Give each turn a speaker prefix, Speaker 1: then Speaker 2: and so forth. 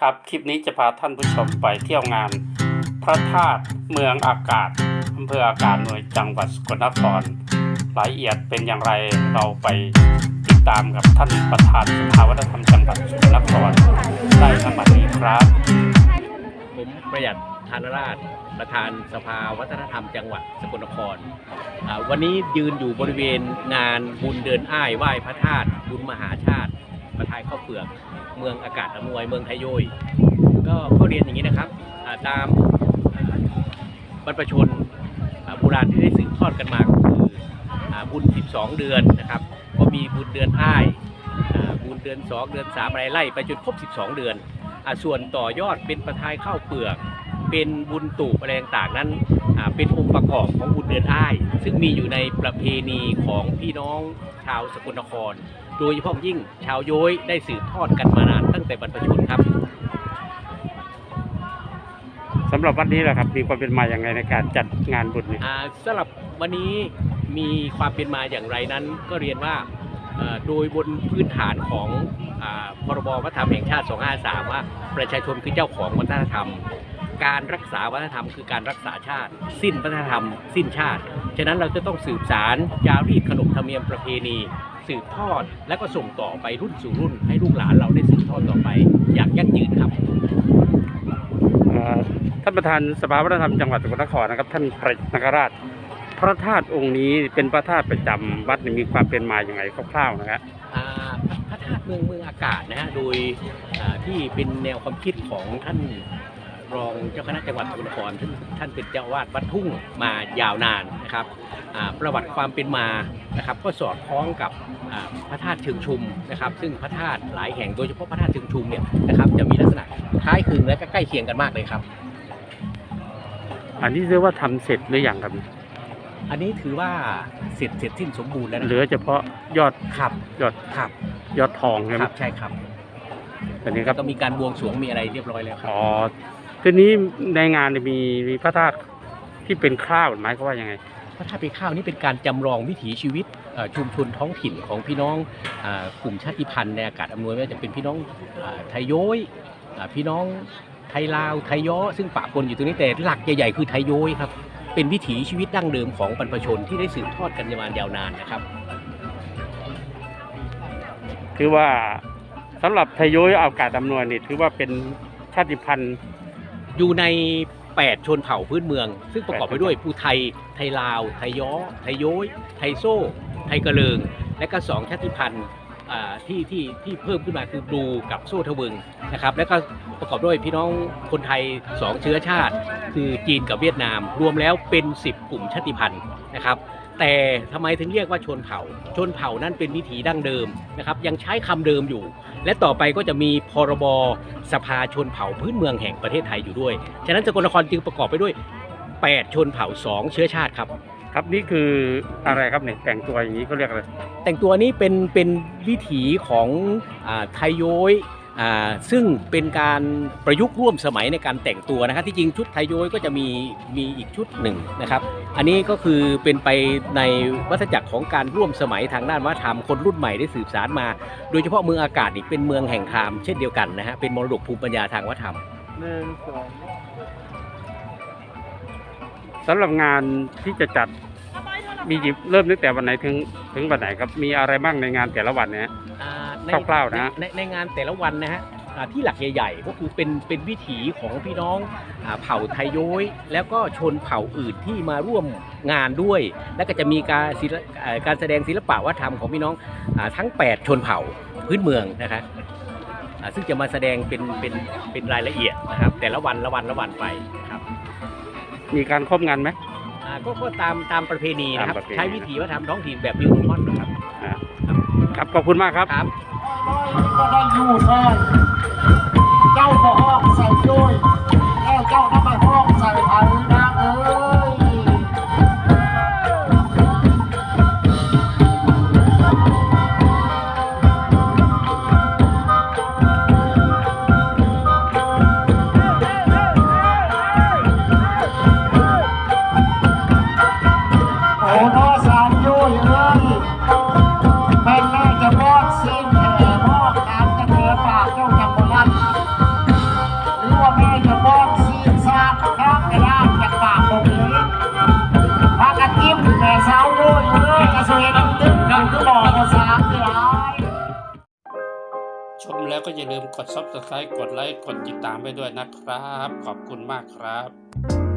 Speaker 1: ครับ คลิปนี้จะพาท่านผู้ชมไปเที่ยวงาน พระธาตุเมืองอากาศอำเภออากาศหน่วยจังหวัดสกลนครรายละเอียดเป็นอย่างไรเราไปติดตามกับท่านประธานสภาวัฒนธรรมจังหวัดสกลนครได้ทั้งหมดนี้ครับ
Speaker 2: ผมประหยัดธานราชประธานสภาวัฒนธรรมจังหวัดสกลนคร วันนี้ยืนอยู่บริเวณงานบุญเดินอ้ายไหว้พระธาตุบุญมหาชาติ พระทายข้าวเปลือกเมืองอากาศอำนวยเมืองไทยโยยก็ข้อเรียนอย่างนี้นะครับตามบรรพชนโบราณที่ได้สืบทอดกันมาก็คืออบุญ 12 เดือนนะครับ ก็มีบุญเดือนอ้ายบุญเดือน 2 เดือน3อะไรไล่ไปจนครบ 12 เดือนอส่วนต่อยอดเป็นประทายข้าวเปลือก เป็นบุญตูปอะไรต่างๆนั้นเป็นองค์ประกอบของบุญเดือนอ้าย ซึ่งมีอยู่ในประเพณีของพี่น้องชาวสกลนคร โดยเฉพาะยิ่งชาวโย้ยได้สืบทอดกันมานานตั้งแต่บรรพชนครับ
Speaker 1: สำหรับวันนี้แหละครับ มีความเป็นมาอย่างไรในการจัดงานบุญนี้
Speaker 2: อ่าสำหรับวันนี้มีความเป็นมาอย่างไรนั้น ก็เรียนว่าเอ่อโดยบนพื้นฐานของอาพรบวัฒนธรรมแห่งชาติ 253 ว่าประชาชนคือเจ้าของวัฒนธรรม การรักษาวัฒนธรรมคือการรักษาชาติ สิ้นวัฒนธรรม สิ้นชาติ ฉะนั้นเราจะต้องสืบสารจารีตขนบธรรมเนียมประเพณี สืบทอด และก็ส่งต่อไปรุ่นสู่รุ่น ให้ลูกหลานเราได้สืบทอดต่อไป อย่างยั่งยืนครับ
Speaker 1: เอ่อท่านประธานสภาวัฒนธรรมจังหวัดสกลนครนะครับ ท่านพระนคราช พระธาตุองค์นี้เป็นพระธาตุประจำวัดนี่มีความเป็นมาอย่างไรคร่าวๆนะครับ
Speaker 2: อ่าพระธาตุเมืองเมืองอากาศนะฮะโดยอ่าที่เป็นแนวความคิดของท่าน รองเจ้าคณะจังหวัดสกลนครท่านท่านเป็นเจ้าอาวาดวัดทุ่งมายาวนานนะครับอ่าประวัติความเป็นมานะครับก็สอดคล้องกับอ่าพระธาตุเชิงชุมนะครับ ซึ่งพระธาตุหลายแห่งโดยเฉพาะพระธาตุเชิงชุมเนี่ยนะครับจะมีลักษณะคล้ายคลึงและก็ใกล้เคียงกันมากเลยครับ
Speaker 1: อันนี้เรียกว่าทำเสร็จหรือยังครับ
Speaker 2: อันนี้ถือว่าเสร็จเสร็จสิ้นสมบูรณ์แล้วนะ
Speaker 1: เหลือเฉพาะยอด
Speaker 2: ครับ
Speaker 1: ยอด
Speaker 2: ครับ
Speaker 1: ยอดทองใช่ไห
Speaker 2: ค
Speaker 1: ม
Speaker 2: รับใช่ครับ
Speaker 1: อันนี้ครับ
Speaker 2: ก็มีการบวงสรวงมีอะไรเรียบร้อยแล้วครับ
Speaker 1: อ๋อ ทีนี้ในงานเนี่ยมีมีพระธาตุที่เป็นข้าวหมายความว่ายังไง
Speaker 2: พระธาตุเป็นข้าวนี่เป็นการจำลองวิถีชีวิตเอ่อชุมชนท้องถิ่นของพี่น้องอากลุ่มชาติพันธุ์ในอากาศอำนวยไม่ว่าจะเป็นพี่น้องอาไทยโย้ยอ่าพี่น้องไทยลาวไทยย้อซึ่งปะปนอยู่ตรงนี้แต่หลักใหญ่ๆคือไทยโย้ยครับ เป็นวิถีชีวิตดั้งเดิมของบรรพชนที่ได้สืบทอดกันมายาวนานนะครับ
Speaker 1: คือว่าสำหรับไทยโยยอากาศอำนวยนี่ถือว่าเป็นชาติพันธุ์
Speaker 2: อยู่ใน 8 ชนเผ่าพื้นเมือง ซึ่งประกอบไปด้วยภูไทย ไทยลาว ไทยย้อ ไทยโย้ย ไทยโซ่ ไทยกระเลิง และก็สองชาติพันธุ์อ่าที่ที่ที่เพิ่มขึ้นมาคือบลูกับโซ่ทะเวิงนะครับ แล้วก็ ประกอบด้วยพี่น้องคนไทย 2 เชื้อชาติ คือจีนกับเวียดนาม รวมแล้วเป็น 10 กลุ่มชาติพันธุ์นะครับแต่ทำไมถึงเรียกว่าชนเผ่า ชนเผ่านั้นเป็นวิถีดั้งเดิมนะครับยังใช้คำเดิมอยู่ และต่อไปก็จะมีพรบสภาชนเผ่าพื้นเมืองแห่งประเทศไทยอยู่ด้วย ฉะนั้นสกลนครจึงประกอบไปด้วย 8 ชนเผ่า 2 เชื้อชาติครับ
Speaker 1: ครับนี่คืออะไรครับเนี่ยแต่งตัวอย่างนี้เขาเรียกอะไร
Speaker 2: แต่งตัวนี้เป็นเป็นวิถีของอาไทยโย้ยอ่า ซึ่งเป็นการประยุกต์ร่วมสมัยในการแต่งตัวนะครับที่จริงชุดไทยโยยก็จะมีมีอีกชุดหนึ่งนะครับ อันนี้ก็คือเป็นไปในวัฏจักรของการร่วมสมัยทางด้านวัฒนธรรมคนรุ่นใหม่ได้สืบสารมา โดยเฉพาะเมืองอากาศนี่เป็นเมืองแห่งครามเช่นเดียวกันนะฮะเป็นมรดกภูมิปัญญาทางวัฒนธรรมหนึ่ง
Speaker 1: สองสำหรับงานที่จะจัดมีเริ่มตั้งแต่วันไหนถึงถึงวันไหนครับมีอะไรบ้างในงานแต่ละวันเนี่ย
Speaker 2: ใน
Speaker 1: คร่าวๆนะฮะ
Speaker 2: ในในงานแต่ละวันนะฮะอ่าที่หลักใหญ่ๆก็คือเป็นเป็นวิถีของพี่น้องอาเผ่าไทยโย้ยแล้วก็ชนเผ่าอื่นที่มาร่วมงานด้วย แล้วก็จะมีการศิลปอ่าการแสดงศิลปะวัฒนธรรมของพี่น้องอาทั้ง 8 ชนเผ่าพื้นเมืองนะคะอ่าซึ่งจะมาแสดงเป็นเป็นเป็นรายละเอียดนะครับ แต่ละวันละวันละวันไปครับ
Speaker 1: มีการครอบงานไหม
Speaker 2: อ่าก็ก็ตามตามประเพณีนะครับ
Speaker 1: ตามประเพณี
Speaker 2: ใช้วิถีวัฒนธรรมท้องถิ่นแบบนิวโนมอนนะครับ
Speaker 1: อ่า ครับ ขอบคุณมากครับ
Speaker 2: ครับ
Speaker 3: ก็ยิ่งก แม่ยู่บนกข้าะด้างจากปตรงนี้ากันยิ้มม่สาวโยเอ้กำตึ้งกับอกภาษาทยชม
Speaker 1: แล้วก็อย่าลืมกดซับสไคร b e กดไลค์ กดติดตามไปด้วยนะครับ ขอบคุณมากครับ